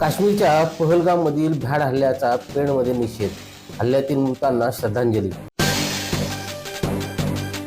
काश्मीरच्या पहलगाममधील भ्याड हल्ल्याचा पेणमध्ये निषेध. हल्ल्यातील मृतांना श्रद्धांजली.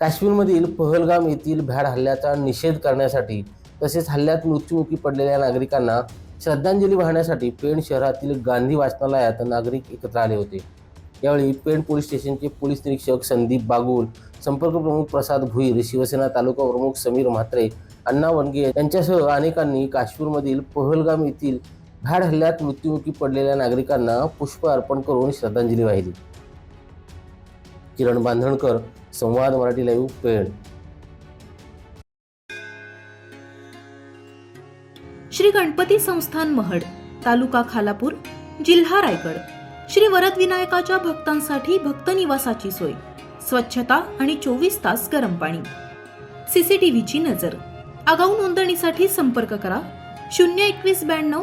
काश्मीरमधील पहलगाम येथील भ्याड हल्ल्याचा निषेध करण्यासाठी तसेच हल्ल्यात मृत्युमुखी पडलेल्या नागरिकांना श्रद्धांजली वाहण्यासाठी पेण शहरातील गांधी वाचनालयात नागरिक एकत्र आले होते. यावेळी पेण पोलीस स्टेशनचे पोलीस निरीक्षक संदीप बागुल संपर्क प्रमुख प्रसाद भुईर शिवसेना तालुका प्रमुख समीर म्हात्रे अण्णा वनगे यांच्यासह अनेकांनी काश्मीरमधील पहलगाम येथील भ्याड हल्ल्यात मृत्युमुखी पडलेल्या नागरिकांना पुष्प अर्पण करून श्रद्धांजली वाहिली. किरण बांधणकर संवाद मराठी लाईव्ह पेण. श्री गणपती संस्थान महड तालुका खालापूर जिल्हा रायगड. श्री वरद विनायकाच्या भक्तांसाठी भक्त निवासाची सोय स्वच्छता आणि चोवीस तास गरम पाणी. सीसीटीव्हीची नजर. आगाऊ नोंदणीसाठी संपर्क करा शून्य एकवीस ब्याण्णव